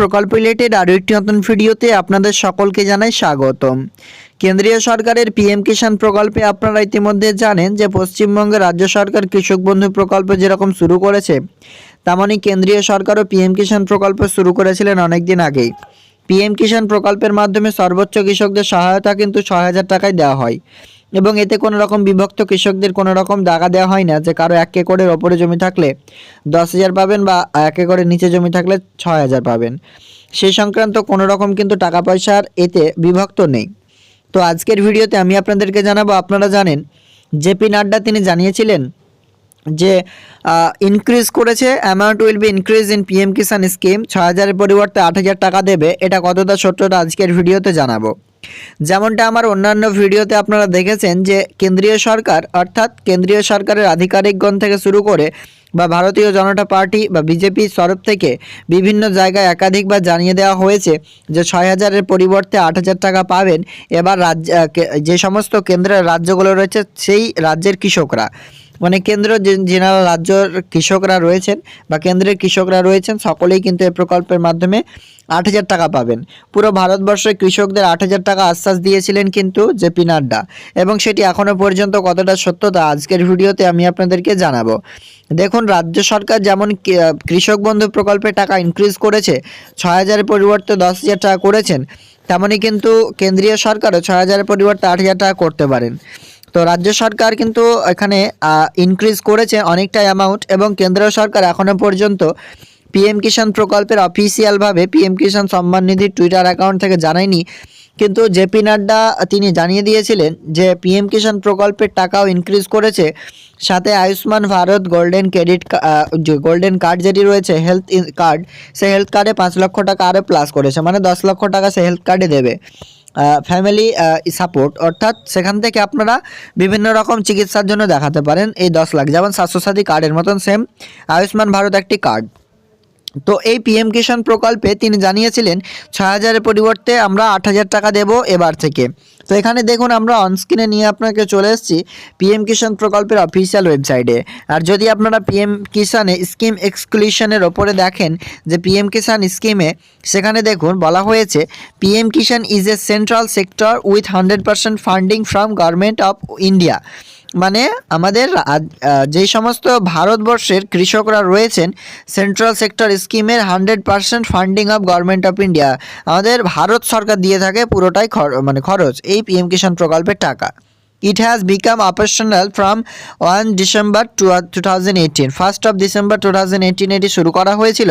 প্রকল্প রিলেটেড আরও একটি নতুন ভিডিওতে আপনাদের সকলকে জানাই স্বাগতম। কেন্দ্রীয় সরকারের পিএম কিষাণ প্রকল্পে আপনারা ইতিমধ্যে জানেন যে পশ্চিমবঙ্গের রাজ্য সরকার কৃষক বন্ধু প্রকল্প যেরকম শুরু করেছে, তেমনই কেন্দ্রীয় সরকারও পিএম কিষাণ প্রকল্প শুরু করেছিলেন অনেক দিন আগেই। পিএম কিষাণ প্রকল্পের মাধ্যমে সর্বোচ্চ কৃষকদের সহায়তা কিন্তু ছয় হাজার টাকায় দেওয়া হয়। এবং এতে কোনো রকম বিভক্ত কৃষকদের কোনো রকম দাগা দেওয়া হয় না যে কারও এক একরের ওপরে জমি থাকলে দশ হাজার পাবেন বা এক একরের নিচে জমি থাকলে ছয় হাজার পাবেন। সেই সংক্রান্ত কোনো রকম কিন্তু টাকা পয়সার এতে বিভক্ত নেই। তো আজকের ভিডিওতে আমি আপনাদেরকে জানাব, আপনারা জানেন, জেপি নাড্ডা তিনি জানিয়েছিলেন যে ইনক্রিজ করেছে amount will be increase in PM Kisan scheme ছ হাজারের পরিবর্তে আট হাজার টাকা দেবে। এটা কতটা সত্যটা আজকের ভিডিওতে জানাব। যেমনটা আমার অন্যান্য ভিডিওতে আপনারা দেখেছেন যে কেন্দ্রীয় সরকার, অর্থাৎ কেন্দ্রীয় সরকারের আধিকারিকগণ থেকে শুরু করে বা ভারতীয় জনতা পার্টি বা বিজেপির তরফ থেকে বিভিন্ন জায়গায় একাধিকবার জানিয়ে দেওয়া হয়েছে যে ছয় হাজারের পরিবর্তে আট হাজার টাকা পাবেন। এবার রাজ্য যে সমস্ত কেন্দ্রের রাজ্যগুলো রয়েছে, সেই রাজ্যের কৃষকরা। মানে কেন্দ্র যেনারা রাজ্যের কৃষকরা রয়েছেন বা কেন্দ্রের কৃষকরা রয়েছেন, সকলেই কিন্তু এই প্রকল্পের মাধ্যমে আট হাজার টাকা পাবেন। পুরো ভারতবর্ষের কৃষকদের আট হাজার টাকা আশ্বাস দিয়েছিলেন কিন্তু জেপি নাড্ডা এবং সেটি এখনও পর্যন্ত কতটা সত্যতা আজকের ভিডিওতে আমি আপনাদেরকে জানাব। দেখুন, রাজ্য সরকার যেমন কৃষক বন্ধু প্রকল্পে টাকা ইনক্রিজ করেছে, ছয় হাজারের পরিবর্তে দশ হাজার টাকা করেছেন তেমনই কিন্তু কেন্দ্রীয় সরকারও ছয় হাজারের পরিবর্তে আট হাজার টাকা করতে পারেন। তো রাজ্য সরকার কিন্তু এখানে ইনক্রিজ করেছে অনেকটা অ্যামাউন্ট এবং কেন্দ্র সরকার এখনও পর্যন্ত পিএম কিষাণ প্রকল্পের অফিসিয়ালভাবে PM Kisan Samman নিধির Twitter account থেকে জানায়নি। কিন্তু জেপি নাড্ডা তিনি জানিয়ে দিয়েছিলেন যে পিএম কিষাণ প্রকল্পের টাকাও ইনক্রিজ করেছে। সাথে Ayushman Bharat golden credit golden card যেটি রয়েছে হেলথ কার্ড সেই হেলথ কার্ডে পাঁচ লক্ষ টাকা আরও প্লাস করেছে। মানে দশ লক্ষ টাকা সে হেলথ কার্ডে দেবে। ফ্যামিলি সাপোর্ট অর্থাৎ সেখান থেকে আপনারা বিভিন্ন রকম চিকিৎসার জন্য দেখাতে পারেন। এই দশ লাখ। যেমন স্বাস্থ্যসাথী কার্ডের মতন সেম আয়ুষ্মান ভারত একটি কার্ড তো এই পিএম কিষাণ প্রকল্পে তিনি জানিয়েছিলেন ছ হাজারের পরিবর্তে আমরা আট হাজার টাকা দেব এবার থেকে। তো এখানে দেখুন আমরা অনস্ক্রিনে নিয়ে আপনাকে চলে এসেছি পিএম কিষাণ প্রকল্পের অফিসিয়াল ওয়েবসাইটে আর যদি আপনারা পিএম কিষানে স্কিম এক্সক্লুশনের ওপরে দেখেন যে পিএম কিষাণ স্কিমে সেখানে দেখুন বলা হয়েছে PM Kisan is a central sector with hundred percent funding from government of India মানে আমাদের যেই সমস্ত ভারতবর্ষের কৃষকরা রয়েছেন সেন্ট্রাল সেক্টর স্কিমের hundred percent funding of government of India আমাদের ভারত সরকার দিয়ে থাকে পুরোটাই মানে খরচ, এই পিএম কিষাণ প্রকল্পের টাকা। It has become operational from one December two thousand eighteen first of December two thousand eighteen এটি শুরু করা হয়েছিল।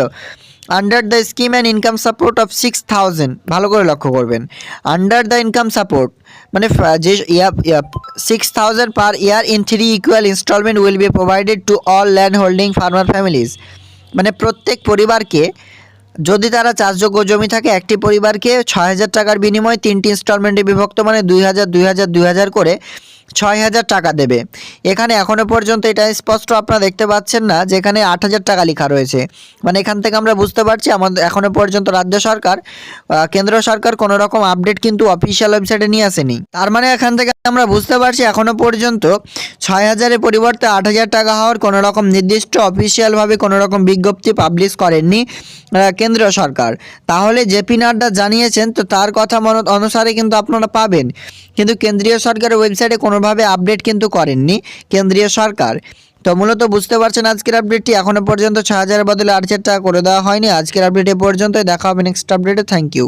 Under the scheme and income support of six thousand ভালো করে লক্ষ্য করবেন। আন্ডার দ্য ইনকাম সাপোর্ট মানে যে six thousand per year in three equal instalment will be provided to all land holding farmer families মানে প্রত্যেক পরিবারকে, যদি তারা চাষযোগ্য জমি থাকে, একটি পরিবারকে ছয় হাজার টাকার বিনিময়ে তিনটি ইনস্টলমেন্টে বিভক্ত মানে দুই হাজার দুই হাজার দুই হাজার করে ছয় হাজার টাকা দেবে। এখানে এখনও পর্যন্ত এটা স্পষ্ট আপনারা দেখতে পাচ্ছেন না যে এখানে আট হাজার টাকা লেখা রয়েছে। মানে এখান থেকে আমরা বুঝতে পারছি আমাদের এখনও পর্যন্ত রাজ্য সরকার কেন্দ্র সরকার কোনো রকম আপডেট কিন্তু অফিসিয়াল ওয়েবসাইটে নিয়ে আসেনি। তার মানে এখান থেকে আমরা বুঝতে পারছি এখনও পর্যন্ত ছয় হাজারের পরিবর্তে আট হাজার টাকা হওয়ার কোনো রকম নির্দিষ্ট অফিসিয়ালভাবে কোনো রকম বিজ্ঞপ্তি পাবলিশ করেননি আহ, কেন্দ্রীয় সরকার। তাহলে জেপি নাড্ডা জানিয়েছেন তো তার কথা অনুসারে কিন্তু আপনারা পাবেন। কিন্তু কেন্দ্রীয় সরকারের ওয়েবসাইটে কোনোভাবে আপডেট কিন্তু করেননি কেন্দ্রীয় সরকার। তো মূলত বুঝতে পারছেন আজকের আপডেটটি এখনও পর্যন্ত ছ হাজারের বদলে আট হাজার টাকা করে দেওয়া হয়নি। আজকের আপডেট পর্যন্তই, দেখা হবে নেক্সট আপডেটে থ্যাংক ইউ